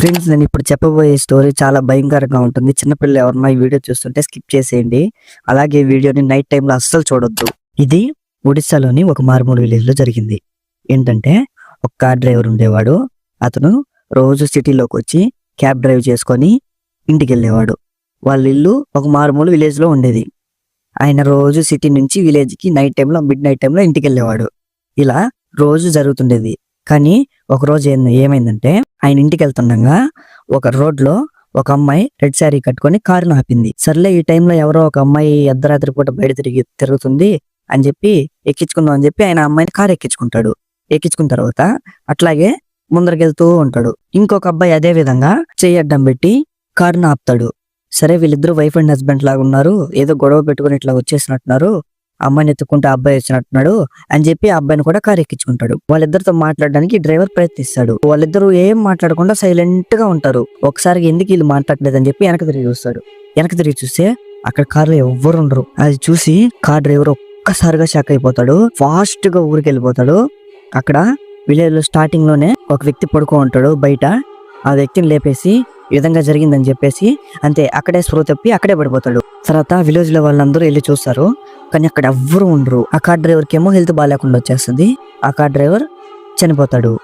Friends నేను ఇప్పుడు చెప్పబోయే స్టోరీ చాలా భయంకరంగా ఉంటుంది. చిన్నపిల్లలు ఎవరన్నా ఈ వీడియో చూస్తుంటే స్కిప్ చేసేయండి. అలాగే వీడియోని నైట్ టైంలో అస్సలు చూడొద్దు. ఇది ఒడిస్సాలోని ఒక మారుమూల విలేజ్లో జరిగింది. ఏంటంటే ఒక కార్ డ్రైవర్ ఉండేవాడు. అతను రోజు సిటీలోకి వచ్చి క్యాబ్ డ్రైవ్ చేసుకొని ఇంటికి వెళ్ళేవాడు వాళ్ళ ఇల్లు ఒక మారుమూల విలేజ్లో ఉండేది. ఆయన రోజు సిటీ నుంచి విలేజ్కి నైట్ టైంలో మిడ్ నైట్ టైంలో ఇంటికి వెళ్ళేవాడు ఇలా రోజు జరుగుతుండేది. కానీ ఒకరోజు ఏమైందంటే ఆయన ఇంటికి వెళ్తుండగా ఒక రోడ్లో ఒక అమ్మాయి రెడ్ శారీ కట్టుకొని కారును ఆపింది. సర్లే ఈ టైంలో ఎవరో ఒక అమ్మాయి అర్ధరాత్రి పూట బయట తిరిగి తిరుగుతుంది అని చెప్పి ఎక్కించుకుందాం అని చెప్పి ఆయన అమ్మాయిని కారు ఎక్కించుకుంటాడు. ఎక్కించుకున్న తర్వాత అట్లాగే ముందరకెళ్తూ ఉంటాడు. ఇంకొక అబ్బాయి అదే విధంగా చెయ్యి అడ్డం పెట్టి కారును ఆపుతాడు. సరే వీళ్ళిద్దరు వైఫ్ అండ్ హస్బెండ్ లాగా ఉన్నారు. ఏదో గొడవ పెట్టుకుని ఇట్లా వచ్చేసినట్టున్నారు. అమ్మాయిని ఎత్తుకుంటే అబ్బాయి వచ్చినట్టున్నాడు అని చెప్పి ఆ అబ్బాయిని కూడా కారు ఎక్కించుకుంటాడు. వాళ్ళిద్దరితో మాట్లాడడానికి డ్రైవర్ ప్రయత్నిస్తాడు. వాళ్ళిద్దరూ ఏం మాట్లాడకుండా సైలెంట్గా ఉంటారు. ఒకసారి ఎందుకు వీళ్ళు మాట్లాడలేదని చెప్పి వెనక తిరిగి చూస్తాడు. వెనక తిరిగి చూస్తే అక్కడ కారులో ఎవ్వరు ఉండరు. అది చూసి కార్ డ్రైవర్ ఒక్కసారిగా షాక్ అయిపోతాడు. ఫాస్ట్గా ఊరికి వెళ్ళిపోతాడు. అక్కడ విలేజ్లో స్టార్టింగ్లోనే ఒక వ్యక్తి పడుకో ఉంటాడు బయట. ఆ వ్యక్తిని లేపేసి ఈ విధంగా జరిగిందని చెప్పేసి అంతే అక్కడే స్పృహ తప్పి అక్కడే పడిపోతాడు. తర్వాత విలేజ్లో వాళ్ళందరూ వెళ్ళి చూస్తారు. కానీ అక్కడ ఎవ్వరు ఉండరు. ఆ కార్ డ్రైవర్కి ఏమో హెల్త్ బాగాలేకుండా వచ్చేస్తుంది. ఆ కార్ డ్రైవర్ చనిపోతాడు.